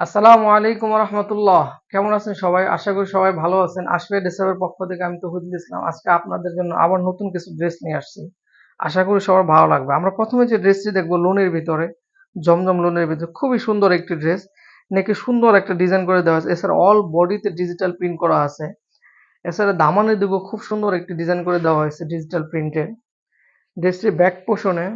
আসসালামু আলাইকুম রহমতুল্লাহ কেমন আছেন সবাই? আশা করি সবাই ভালো আছেন। আসবে ডেসাবের পক্ষ থেকে আমি তহিদুল ইসলাম আজকে আপনাদের জন্য আবার নতুন কিছু ড্রেস নিয়ে আসছি। আশা করি সবার ভালো লাগবে। আমরা প্রথমে যে ড্রেসটি দেখব, লোনের ভিতরে, জমজম লোনের ভিতরে, খুবই সুন্দর একটি ড্রেস। নেকে সুন্দর একটা ডিজাইন করে দেওয়া আছে। এছাড়া অল বডিতে ডিজিটাল প্রিন্ট করা আছে। এছাড়া দামানের দিকেও খুব সুন্দর একটি ডিজাইন করে দেওয়া হয়েছে ডিজিটাল প্রিন্টের। ড্রেসটির ব্যাক পোষণে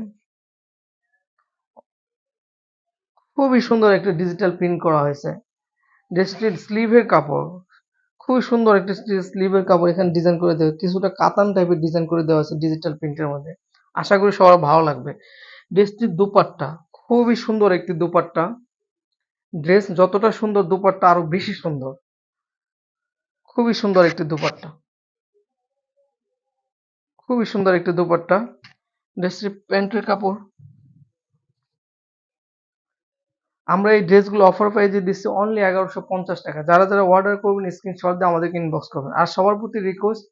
খুবই সুন্দর একটা ডিজিটাল প্রিন্ট করা হয়েছে। ড্রেসটির স্লিভের কাপড়। খুবই সুন্দর একটা স্লিভের কাপড় এখানে ডিজাইন করে দেওয়া কিছুটা কাতান টাইপের ডিজাইন করে দেওয়া আছে ডিজিটাল প্রিন্টের মধ্যে। আশা করি সবার ভালো লাগবে। ড্রেসটির দুপাট্টা। খুবই সুন্দর একটি দুপাট্টা। ড্রেস যতটা সুন্দর, দুপাট্টা আরও বেশি সুন্দর। খুবই সুন্দর একটি দুপাট্টা। খুবই সুন্দর একটি দুপাট্টা। ড্রেসটির প্যান্টের কাপড়। আমরা এই ড্রেসগুলো অফার প্রাইজে দিচ্ছি অনলি এগারোশো পঞ্চাশ টাকা। যারা যারা অর্ডার করবেন স্ক্রিনশট দিয়ে আমাদেরকে ইনবক্স করবেন। আর সবার প্রতি রিকোয়েস্ট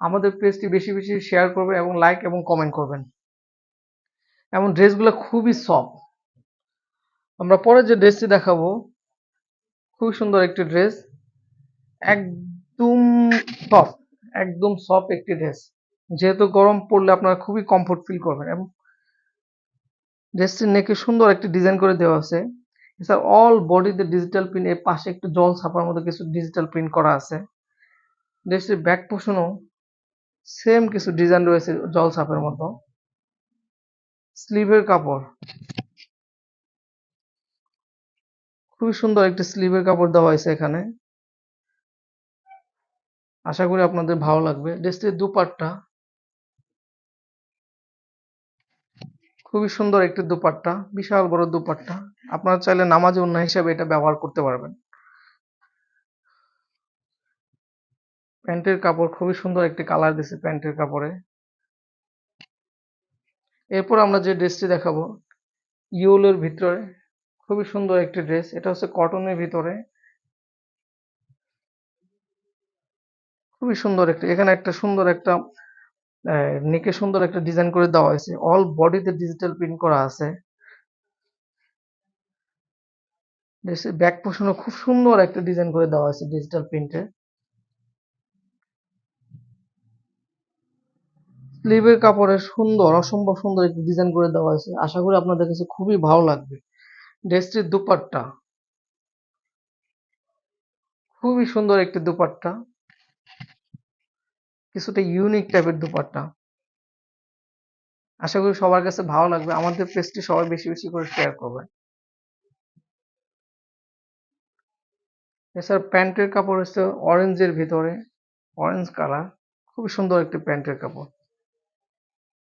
আমাদের পেজটি বেশি বেশি শেয়ার করবেন এবং লাইক এবং কমেন্ট করবেন। এবং ড্রেসগুলো খুবই সফট আমরা পরে যে ড্রেসটি দেখাবো, খুবই সুন্দর একটি ড্রেস। একদম সফট একদম সফট একটি ড্রেস। যেহেতু গরম পড়লে আপনারা খুবই কমফোর্ট ফিল করবেন। এবং ড্রেসটির নেকে সুন্দর একটি ডিজাইন করে দেওয়া আছে। এছাড়া অল বডিতে ডিজিটাল প্রিন্ট এর পাশে একটু জল ছাপার মতো কিছু ডিজিটাল প্রিন্ট করা আছে। ড্রেসটির ব্যাক পোষণও সেম কিছু ডিজাইন রয়েছে জল ছাপের মতো। স্লিভের কাপড়। খুবই সুন্দর একটি স্লিভের কাপড় দেওয়া হয়েছে এখানে। আশা করি আপনাদের ভালো লাগবে। ড্রেসটির দুপাট্টা। খুবই সুন্দর একটি দুপাট্টা, বিশাল বড় দুপাট্টা। আপনারা চাইলে নামাজ অন্য হিসাবে এটা ব্যবহার করতে পারবেন। প্যান্টের কাপড় খুবই সুন্দর একটি কালার দিছে প্যান্টের কাপড়ে। এরপর আমরা যে ড্রেসটি দেখাবো, ইউলের ভিতরে খুবই সুন্দর একটি ড্রেস। এটা হচ্ছে কটনের ভিতরে। খুবই সুন্দর একটি, এখানে একটা সুন্দর একটা নেকে সুন্দর একটা ডিজাইন করে দেওয়া হয়েছে। অল বডিতে ডিজিটাল প্রিন্ট করা আছে। ব্যাক পোর্শনও খুব সুন্দর একটা ডিজাইন করে দেওয়া আছে ডিজিটাল প্রিন্টে স্লিভের কাপড়ে সুন্দর, অসম্ভব সুন্দর একটি ডিজাইন করে দেওয়া হয়েছে। আশা করি আপনাদের কাছে খুবই ভালো লাগবে। ড্রেসটির দুপাট্টা। খুবই সুন্দর একটি দুপাট্টা। কিছুটা ইউনিক টাইপের দুপাট্টা। আশা করি সবার কাছে ভালো লাগবে। আমাদের পেজটি সবাই বেশি বেশি করে শেয়ার করবে। এছাড়া প্যান্টের কাপড় হচ্ছে অরেঞ্জের ভিতরে অরেঞ্জ কালার খুবই সুন্দর একটি প্যান্টের কাপড়।